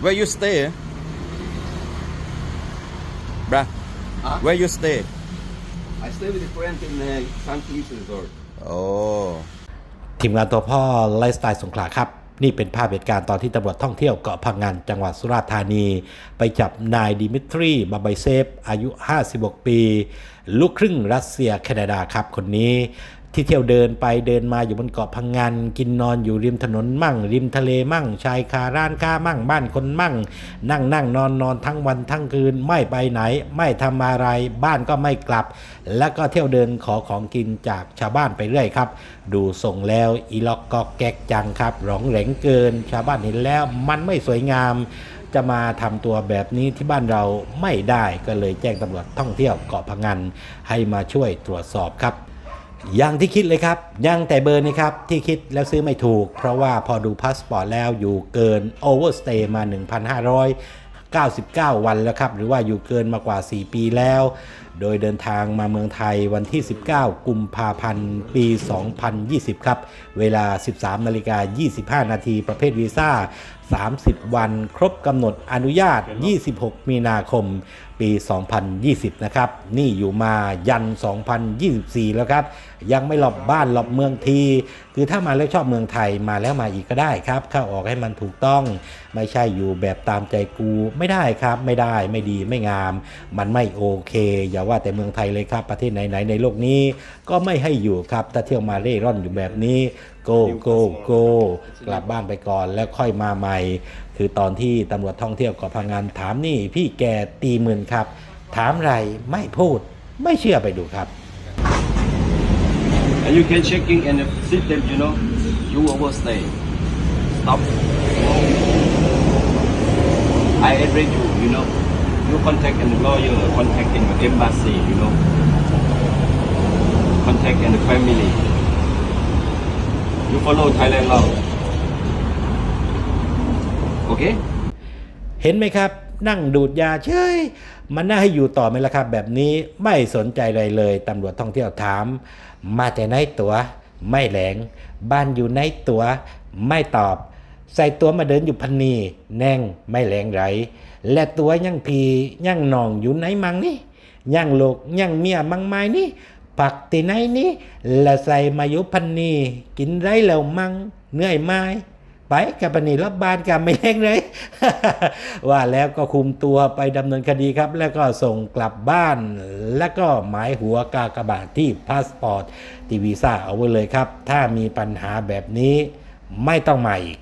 Where you stay? Bruh, Huh? where you stay? I stay with a friend in uh, Sun Police Resort. Oh. ทีมงานตัวพ่อไลฟ์สไตล์สงขลาครับ นี่เป็นภาพเหตุการณ์ตอนที่ตำรวจท่องเที่ยวเกาะพังงานจังหวัดสุราษฎร์ธานี ไปจับนายดิมิทรีบาไบเซฟ อายุ 56 ปี ลูกครึ่งรัสเซียแคนาดาครับคนนี้ ที่เที่ยวเดินไปเดินมาอยู่บนเกาะพังงานกินนอนอยู่ริมถนนมั่ง ริมทะเลมั่ง ชายคาร้านค้ามั่ง บ้านคนมั่ง นั่งนั่งนอนนอนทั้งวันทั้งคืนไม่ไปไหน ไม่ทำอะไร บ้านก็ไม่กลับ แล้วก็เที่ยวเดินขอของกินจากชาวบ้านไปเรื่อยครับ ดูส่งแล้วอีล็อกก็แก๊กจังครับร้องเหลงเกิน ชาวบ้านเห็นแล้วมันไม่สวยงามจะมาทำตัวแบบนี้ที่บ้านเราไม่ได้ก็เลยแจ้งตำรวจท่องเที่ยวเกาะพังงานให้มาช่วยตรวจสอบครับ ยังที่คิดเลยครับยังแต่เบอร์นี้ครับ ที่คิดแล้วซื้อไม่ถูก เพราะว่าพอดูพาสปอร์ตแล้วอยู่เกินโอเวอร์สเตย์มา 1,599 วันแล้วครับ หรือว่าอยู่เกินมากว่า 4 ปีแล้ว โดยเดินทางมาเมืองไทยวันที่ 19 กุมภาพันธ์ ปี 2020 ครับ เวลา 13นาฬิกา25 นาทีประเภทวีซ่า 30 วัน ครบกำหนดอนุญาต 26 มีนาคม ปี 2020 นะครับ นี่อยู่มายัน 2024 แล้วครับ ยังไม่หลบบ้านหลบเมืองที คือถ้ามาแล้วชอบเมืองไทยมาแล้วมาอีกก็ได้ครับ เข้าออกให้มันถูกต้อง ไม่ใช่อยู่แบบตามใจกูไม่ได้ครับ ไม่ได้ไม่ดีไม่งาม มันไม่โอเค อย่าว่าแต่เมืองไทยเลยครับ ประเทศไหนๆในโลกนี้ ก็ไม่ให้อยู่ครับถ้าเที่ยวมาเร่ร่อนอยู่แบบนี้ go go go กลับบ้านไปก่อนแล้วค่อยมาใหม่ คือตอนที่ตำรวจท่องเที่ยวเกาะพังงานถามนี่พี่แกตีหมื่นครับ ถามไรไม่พูดไม่เชื่อไปดูครับ And you can checking and see them, you know, you overstay. Stop. I advise you, you know, you contact and lawyer, contact in the embassy, you know, contact in the family. You follow Thailand law. Okay? เห็นไหมครับ นั่งดูดยาเฉยมันน่าให้อยู่ต่อไหมล่ะครับ แบบนี้ไม่สนใจเลยเลยตำรวจท่องเที่ยวถาม มาแต่ไหนตัวไม่แหลง บ้านอยู่ไหนตัวไม่ตอบ ใส่ตัวมาเดินอยู่พันนีแน่งไม่แหลงไร และตัวยังพียังนองอยู่ไหนมังนี่ยังโลกยังเมียมังไม้นี่ ปักตีไหนนี่ละใส่มายู่พันนีกินไรแล้วมังเหนื่อยไม้ไปกับปนีรับบานกับไม่เล็กเลย ว่าแล้วก็คุมตัวไปดำเนินคดีครับ แล้วก็ส่งกลับบ้าน แล้วก็หมายหัวกากบาทที่พาสปอร์ตทีวีซ่าเอาไว้เลยครับ ถ้ามีปัญหาแบบนี้ไม่ต้องมาอีก